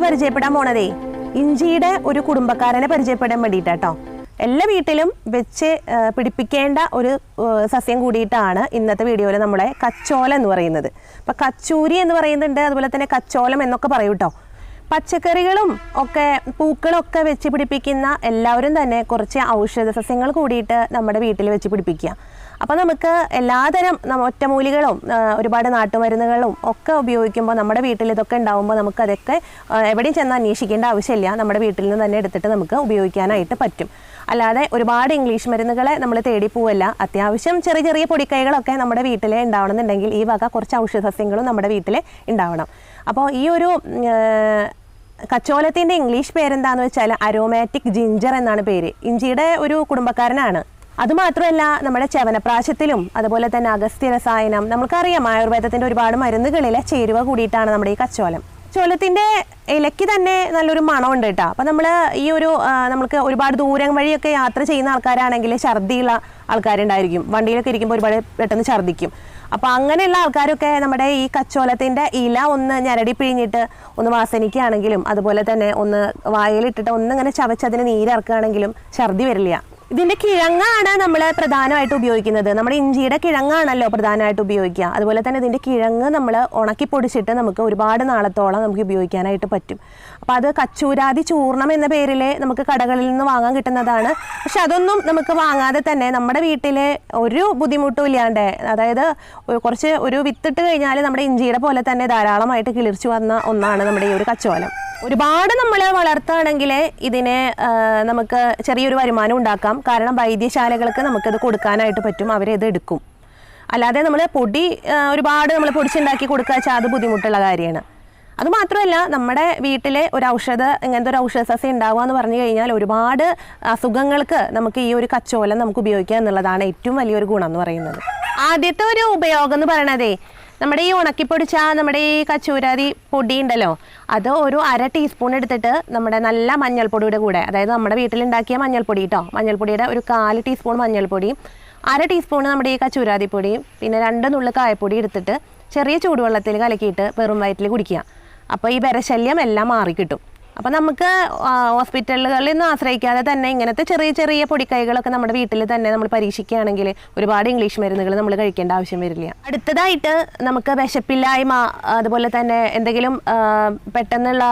പരിചയപ്പെടാൻ പോണതേ. ഇഞ്ചിയുടെ ഒരു കുടുംബക്കാരനെ പരിചയപ്പെടാൻ വേണ്ടിയിട്ടാട്ടോ. എല്ലാ വീട്ടിലും വെച്ച് പിടിപ്പിക്കേണ്ട ഒരു സസ്യം കൂടിയിട്ടാണ് ഇന്നത്തെ വീഡിയോയിൽ നമ്മളെ കച്ചോലം എന്ന് പറയുന്നത്. അപ്പം കച്ചൂരി എന്ന് പറയുന്നുണ്ട് അതുപോലെ തന്നെ കച്ചോലം എന്നൊക്കെ പറയും കേട്ടോ പച്ചക്കറികളും ഒക്കെ പൂക്കളും ഒക്കെ വെച്ച് പിടിപ്പിക്കുന്ന എല്ലാവരും തന്നെ കുറച്ച് ഔഷധ സസ്യങ്ങൾ കൂടിയിട്ട് നമ്മുടെ വീട്ടിൽ വെച്ച് പിടിപ്പിക്കുക. അപ്പോൾ നമുക്ക് എല്ലാതരം ഒറ്റമൂലികളും ഒരുപാട് നാട്ടുമരുന്നുകളും ഒക്കെ ഉപയോഗിക്കുമ്പോൾ നമ്മുടെ വീട്ടിൽ ഇതൊക്കെ ഉണ്ടാവുമ്പോൾ നമുക്കതൊക്കെ അതൊക്കെ എവിടെയും ചെന്ന് അന്വേഷിക്കേണ്ട ആവശ്യമില്ല. നമ്മുടെ വീട്ടിൽ നിന്ന് തന്നെ എടുത്തിട്ട് നമുക്ക് ഉപയോഗിക്കാനായിട്ട് പറ്റും. അല്ലാതെ ഒരുപാട് ഇംഗ്ലീഷ് മരുന്നുകളെ നമ്മൾ തേടി പോവല്ല. അത്യാവശ്യം ചെറിയ ചെറിയ പൊടിക്കൈകളൊക്കെ നമ്മുടെ വീട്ടിൽ ഉണ്ടാവണമെന്നുണ്ടെങ്കിൽ ഈ വക കുറച്ച് ഔഷധസ്യങ്ങളും നമ്മുടെ വീട്ടിലെ ഉണ്ടാവണം. അപ്പോൾ ഈ ഒരു കച്ചോലത്തിന്റെ ഇംഗ്ലീഷ് പേരെന്താന്ന് വെച്ചാൽ അരോമാറ്റിക് ജിഞ്ചർ എന്നാണ് പേര്. ഇഞ്ചിയുടെ ഒരു കുടുംബക്കാരനാണ്. അതുമാത്രമല്ല നമ്മുടെ ചവനപ്രാശത്തിലും അതുപോലെ തന്നെ അഗസ്ത്യ രസായനം നമുക്കറിയാം ആയുർവേദത്തിന്റെ ഒരുപാട് മരുന്നുകളിലെ ചേരുവ കൂടിയിട്ടാണ് നമ്മുടെ ഈ കച്ചോലം. ചോലത്തിന്റെ ഇലയ്ക്ക് തന്നെ നല്ലൊരു മണമുണ്ട് കേട്ടോ. അപ്പം നമ്മൾ ഈ ഒരു നമുക്ക് ഒരുപാട് ദൂരം വഴിയൊക്കെ യാത്ര ചെയ്യുന്ന ആൾക്കാരാണെങ്കിൽ ഛർദിയുള്ള ആൾക്കാരുണ്ടായിരിക്കും. വണ്ടിയിലൊക്കെ ഇരിക്കുമ്പോൾ ഒരുപാട് പെട്ടെന്ന് ഛർദിക്കും. അപ്പോൾ അങ്ങനെയുള്ള ആൾക്കാരൊക്കെ നമ്മുടെ ഈ കച്ചോലത്തിന്റെ ഇല ഒന്ന് ഞരടി പിഴിഞ്ഞിട്ട് ഒന്ന് വാസനിക്കുകയാണെങ്കിലും അതുപോലെ തന്നെ ഒന്ന് വായലിട്ടിട്ട് ഒന്നിങ്ങനെ ചവച്ചതിന് നീരിറക്കുകയാണെങ്കിലും ഛർദി വരില്ല. ഇതിന്റെ കിഴങ്ങാണ് നമ്മൾ പ്രധാനമായിട്ട് ഉപയോഗിക്കുന്നത്. നമ്മുടെ ഇഞ്ചിയുടെ കിഴങ്ങാണല്ലോ പ്രധാനമായിട്ട് ഉപയോഗിക്കുക. അതുപോലെ തന്നെ ഇതിന്റെ കിഴങ്ങ് നമ്മൾ ഉണക്കി പൊടിച്ചിട്ട് നമുക്ക് ഒരുപാട് നാളത്തോളം നമുക്ക് ഉപയോഗിക്കാനായിട്ട് പറ്റും. അപ്പോൾ അത് കച്ചൂരാതി ചൂർണം എന്ന പേരിൽ നമുക്ക് കടകളിൽ നിന്ന് വാങ്ങാൻ കിട്ടുന്നതാണ്. പക്ഷെ അതൊന്നും നമുക്ക് വാങ്ങാതെ തന്നെ നമ്മുടെ വീട്ടിലെ ഒരു ബുദ്ധിമുട്ടും ഇല്ലാണ്ട് അതായത് കുറച്ച് ഒരു വിത്തിട്ട് കഴിഞ്ഞാൽ നമ്മുടെ ഇഞ്ചിയുടെ പോലെ തന്നെ ധാരാളമായിട്ട് കിളിർച്ചു വന്ന ഒന്നാണ് നമ്മുടെ ഈ ഒരു കച്ചോലം. ഒരുപാട് നമ്മൾ വളർത്തുകയാണെങ്കിൽ ഇതിനെ നമുക്ക് ചെറിയൊരു വരുമാനം ഉണ്ടാക്കാം. കാരണം വൈദ്യശാലകൾക്ക് നമുക്കത് കൊടുക്കാനായിട്ട് പറ്റും അവരത് എടുക്കും. അല്ലാതെ നമ്മൾ പൊടി ഒരുപാട് നമ്മൾ പൊടിച്ചുണ്ടാക്കി കൊടുക്കുക വെച്ചാൽ അത് ബുദ്ധിമുട്ടുള്ള കാര്യമാണ്. അത് മാത്രമല്ല നമ്മുടെ വീട്ടിലെ ഒരു ഔഷധ ഇങ്ങനത്തെ ഒരു ഔഷധ സസ്യം ഉണ്ടാവുക എന്ന് പറഞ്ഞു കഴിഞ്ഞാൽ ഒരുപാട് അസുഖങ്ങൾക്ക് നമുക്ക് ഈ ഒരു കച്ചോലം നമുക്ക് ഉപയോഗിക്കാം എന്നുള്ളതാണ് ഏറ്റവും വലിയൊരു ഗുണം എന്ന് പറയുന്നത്. ആദ്യത്തെ ഒരു ഉപയോഗം എന്ന് പറയണതേ നമ്മുടെ ഈ ഉണക്കിപ്പൊടിച്ച നമ്മുടെ ഈ കച്ചൂരാതി പൊടി ഉണ്ടല്ലോ അത് ഒരു അര ടീസ്പൂൺ എടുത്തിട്ട് നമ്മുടെ നല്ല മഞ്ഞൾപ്പൊടിയുടെ കൂടെ അതായത് നമ്മുടെ വീട്ടിലുണ്ടാക്കിയ മഞ്ഞൾപ്പൊടി കേട്ടോ മഞ്ഞൾപ്പൊടിയുടെ ഒരു കാൽ ടീസ്പൂൺ മഞ്ഞൾപ്പൊടിയും അര ടീസ്പൂൺ നമ്മുടെ ഈ കച്ചൂരാതി പൊടിയും പിന്നെ രണ്ട് നുള്ളു കായപ്പൊടി എടുത്തിട്ട് ചെറിയ ചൂടുവെള്ളത്തിൽ കലക്കിയിട്ട് വെറും വയറ്റിൽ കുടിക്കുക. അപ്പോൾ ഈ വരശല്യം എല്ലാം മാറിക്കിട്ടും. അപ്പോൾ നമുക്ക് ഹോസ്പിറ്റലുകളിൽ നിന്ന് ആശ്രയിക്കാതെ തന്നെ ഇങ്ങനത്തെ ചെറിയ ചെറിയ പൊടിക്കൈകളൊക്കെ നമ്മുടെ വീട്ടിൽ തന്നെ നമ്മൾ പരീക്ഷിക്കുകയാണെങ്കിൽ ഒരുപാട് ഇംഗ്ലീഷ് മരുന്നുകൾ നമ്മൾ കഴിക്കേണ്ട ആവശ്യം വരില്ല. അടുത്തതായിട്ട് നമുക്ക് വിശപ്പില്ലായ്മ അതുപോലെ തന്നെ എന്തെങ്കിലും പെട്ടെന്നുള്ള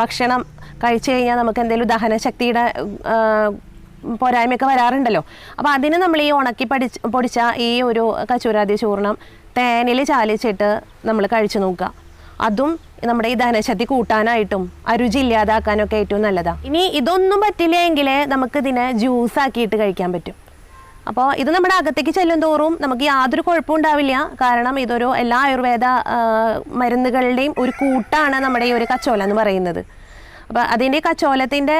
ഭക്ഷണം കഴിച്ചു കഴിഞ്ഞാൽ നമുക്ക് എന്തെങ്കിലും ദഹനശക്തിയുടെ പോരായ്മയൊക്കെ വരാറുണ്ടല്ലോ. അപ്പോൾ അതിന് നമ്മൾ ഈ ഉണക്കി പഠിച്ച് പൊടിച്ച ഈ ഒരു കച്ചൂരാതി ചൂർണം തേനിൽ ചാലിച്ചിട്ട് നമ്മൾ കഴിച്ചു നോക്കുക. അതും നമ്മുടെ ഈ ദഹനശക്തി കൂട്ടാനായിട്ടും അരുചി ഇല്ലാതാക്കാനൊക്കെ ഏറ്റവും നല്ലതാണ് ഇനി ഇതൊന്നും പറ്റില്ല എങ്കിൽ നമുക്കിതിനെ ജ്യൂസ് ആക്കിയിട്ട് കഴിക്കാൻ പറ്റും. അപ്പോൾ ഇത് നമ്മുടെ അകത്തേക്ക് ചെല്ലും തോറും നമുക്ക് യാതൊരു കുഴപ്പവും ഉണ്ടാവില്ല. കാരണം ഇതൊരു എല്ലാ ആയുർവേദ ആ, മരുന്നുകളുടെയും ഒരു കൂട്ടാണ് നമ്മുടെ ഈ ഒരു കച്ചോല എന്ന് പറയുന്നത്. അപ്പോൾ അതിന്റെ കച്ചോലത്തിന്റെ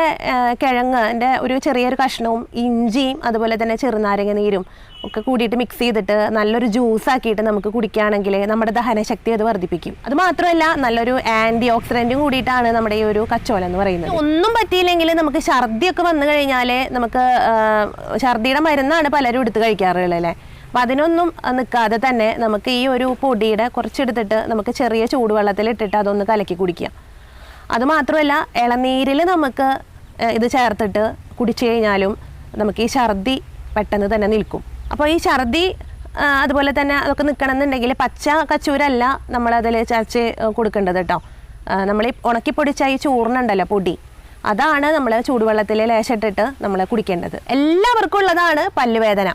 കിഴങ്ങ് അതിന്റെ ഒരു ചെറിയൊരു കഷ്ണവും ഇഞ്ചിയും അതുപോലെ തന്നെ ചെറുനാരങ്ങ നീരും ഒക്കെ കൂടിയിട്ട് മിക്സ് ചെയ്തിട്ട് നല്ലൊരു ജ്യൂസ് ആക്കിയിട്ട് നമുക്ക് കുടിക്കുകയാണെങ്കിൽ നമ്മുടെ ദഹനശക്തി അത് വർദ്ധിപ്പിക്കും. അത് മാത്രമല്ല നല്ലൊരു ആന്റി ഓക്സിഡന്റും കൂടിയിട്ടാണ് നമ്മുടെ ഈ ഒരു കച്ചോലം എന്ന് പറയുന്നത്. ഒന്നും പറ്റിയില്ലെങ്കിൽ നമുക്ക് ഛർദിയൊക്കെ വന്നു കഴിഞ്ഞാൽ നമുക്ക് ഛർദിയുടെ മരുന്നാണ് പലരും എടുത്ത് കഴിക്കാറുള്ളത് അല്ലേ? അപ്പം അതിനൊന്നും നിൽക്കാതെ തന്നെ നമുക്ക് ഈ ഒരു പൊടിയുടെ കുറച്ചെടുത്തിട്ട് നമുക്ക് ചെറിയ ചൂടുവെള്ളത്തിൽ ഇട്ടിട്ട് അതൊന്ന് കലക്കി കുടിക്കാം അതുമാത്രമല്ല ഇളനീരിൽ നമുക്ക് ഇത് ചേർത്തിട്ട് കുടിച്ചു കഴിഞ്ഞാലും നമുക്ക് ഈ ഛർദി പെട്ടെന്ന് തന്നെ നിൽക്കും. അപ്പോൾ ഈ ഛർദി അതുപോലെ തന്നെ അതൊക്കെ നിൽക്കണമെന്നുണ്ടെങ്കിൽ പച്ച കച്ചൂരല്ല നമ്മളതിൽ ചതച്ച് കൊടുക്കേണ്ടത് കേട്ടോ. നമ്മൾ ഈ ഉണക്കിപ്പൊടിച്ച ഈ ചൂർണുണ്ടല്ലോ പൊടി അതാണ് നമ്മൾ ചൂടുവെള്ളത്തിൽ ലേശിട്ടിട്ട് നമ്മൾ കുടിക്കേണ്ടത്. എല്ലാവർക്കും ഉള്ളതാണ് പല്ലുവേദന.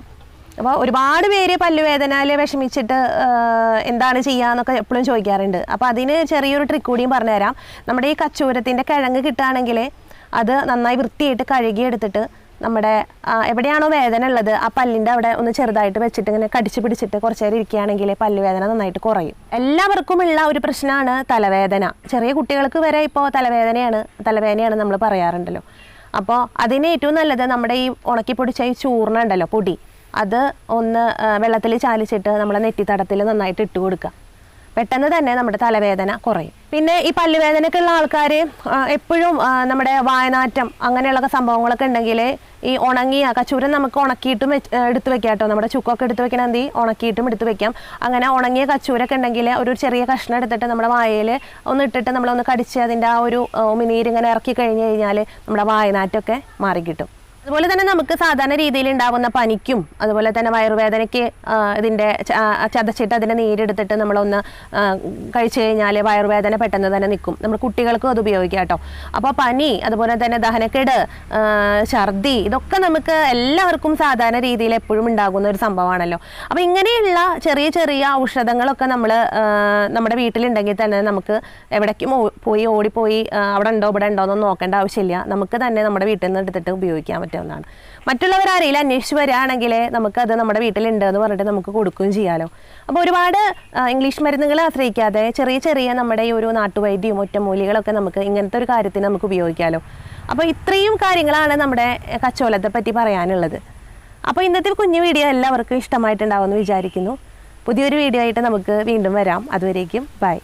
അപ്പോൾ ഒരുപാട് പേര് പല്ലുവേദനയിൽ വിഷമിച്ചിട്ട് എന്താണ് ചെയ്യാന്നൊക്കെ എപ്പോഴും ചോദിക്കാറുണ്ട്. അപ്പോൾ അതിന് ചെറിയൊരു ട്രിക്ക് കൂടിയും പറഞ്ഞുതരാം. നമ്മുടെ ഈ കച്ചൂരത്തിന്റെ കിഴങ്ങ് കിട്ടുകയാണെങ്കിൽ അത് നന്നായി വൃത്തിയായിട്ട് കഴുകിയെടുത്തിട്ട് നമ്മുടെ എവിടെയാണോ വേദന ഉള്ളത് ആ പല്ലിന്റെ അവിടെ ഒന്ന് ചെറുതായിട്ട് വെച്ചിട്ട് ഇങ്ങനെ കടിച്ചു പിടിച്ചിട്ട് കുറച്ച് നേരം ഇരിക്കുകയാണെങ്കിൽ പല്ലുവേദന നന്നായിട്ട് കുറയും. എല്ലാവർക്കും ഉള്ള ഒരു പ്രശ്നമാണ് തലവേദന. ചെറിയ കുട്ടികൾക്ക് വരെ ഇപ്പോൾ തലവേദനയാണ് തലവേദനയാണ് നമ്മൾ പറയാറുണ്ടല്ലോ. അപ്പോൾ അതിന് ഏറ്റവും നല്ലത് നമ്മുടെ ഈ ഉണക്കി പൊടിച്ച ഈ ചൂർണ ഉണ്ടല്ലോ പൊടി. അത് ഒന്ന് വെള്ളത്തിൽ ചാലിച്ചിട്ട് നമ്മളെ നെറ്റിത്തടത്തിൽ നന്നായിട്ട് ഇട്ട് കൊടുക്കുക. പെട്ടെന്ന് തന്നെ നമ്മുടെ തലവേദന കുറയും. പിന്നെ ഈ പല്ലുവേദനയൊക്കെ ഉള്ള ആൾക്കാർ എപ്പോഴും നമ്മുടെ വായനാറ്റം അങ്ങനെയുള്ള സംഭവങ്ങളൊക്കെ ഉണ്ടെങ്കിൽ ഈ ഉണങ്ങിയ കച്ചൂരം നമുക്ക് ഉണക്കിയിട്ടും എടുത്ത് വെക്കാം കേട്ടോ. നമ്മുടെ ചുക്കൊക്കെ എടുത്ത് വെക്കണമെങ്കിൽ ഉണക്കിയിട്ടും എടുത്ത് വെക്കാം. അങ്ങനെ ഉണങ്ങിയ കച്ചൂരൊക്കെ ഉണ്ടെങ്കിൽ ഒരു ചെറിയ കഷ്ണം എടുത്തിട്ട് നമ്മുടെ വായയിൽ ഒന്ന് ഇട്ടിട്ട് നമ്മളൊന്ന് കടിച്ച് അതിന്റെ ആ ഒരു മിനീരിങ്ങനെ ഇറക്കി കഴിഞ്ഞ് കഴിഞ്ഞാൽ നമ്മുടെ വായനാറ്റമൊക്കെ മാറിക്കിട്ടും. അതുപോലെ തന്നെ നമുക്ക് സാധാരണ രീതിയിൽ ഉണ്ടാകുന്ന പനിക്കും അതുപോലെ തന്നെ വയറുവേദനയ്ക്ക് ഇതിന്റെ ചതച്ചിട്ട് അതിന്റെ നീരെടുത്തിട്ട് നമ്മളൊന്ന് കഴിച്ചു കഴിഞ്ഞാൽ വയറുവേദന പെട്ടെന്ന് തന്നെ നിൽക്കും നമ്മൾ കുട്ടികൾക്കും അത് ഉപയോഗിക്കാം കേട്ടോ. അപ്പോൾ പനി അതുപോലെ തന്നെ ദഹനക്കേട് ഛർദി ഇതൊക്കെ നമുക്ക് എല്ലാവർക്കും സാധാരണ രീതിയിൽ എപ്പോഴും ഉണ്ടാകുന്ന ഒരു സംഭവമാണല്ലോ. അപ്പോൾ ഇങ്ങനെയുള്ള ചെറിയ ചെറിയ ഔഷധങ്ങളൊക്കെ നമ്മൾ നമ്മുടെ വീട്ടിലുണ്ടെങ്കിൽ തന്നെ നമുക്ക് എവിടേക്കും പോയി ഓടിപ്പോയി അവിടെ ഉണ്ടോ ഇവിടെ ഉണ്ടോ എന്നൊന്നും നോക്കേണ്ട ആവശ്യമില്ല. നമുക്ക് തന്നെ നമ്മുടെ വീട്ടിൽ നിന്ന് എടുത്തിട്ട് ഉപയോഗിക്കാൻ പറ്റാവുന്നതാണ് മറ്റുള്ളവർ ആരെങ്കിലും അന്വേഷിച്ച് വരികയാണെങ്കിൽ നമുക്കത് നമ്മുടെ വീട്ടിലുണ്ട് എന്ന് പറഞ്ഞിട്ട് നമുക്ക് കൊടുക്കുകയും ചെയ്യാമല്ലോ അപ്പോൾ ഒരുപാട് ഇംഗ്ലീഷ് മരുന്നുകളെ ആശ്രയിക്കാതെ ചെറിയ ചെറിയ നമ്മുടെ ഈ ഒരു നാട്ടുവൈദ്യവും ഒറ്റമൂലികളൊക്കെ നമുക്ക് ഇങ്ങനത്തെ ഒരു കാര്യത്തിന് നമുക്ക് ഉപയോഗിക്കാമല്ലോ അപ്പോൾ ഇത്രയും കാര്യങ്ങളാണ് നമ്മുടെ കച്ചോലത്തെ പറ്റി പറയാനുള്ളത്. അപ്പോൾ ഇന്നത്തെ കുഞ്ഞു വീഡിയോ എല്ലാവർക്കും ഇഷ്ടമായിട്ടുണ്ടാവുമെന്ന് വിചാരിക്കുന്നു. പുതിയൊരു വീഡിയോ ആയിട്ട് നമുക്ക് വീണ്ടും വരാം. അതുവരേക്കും ബൈ.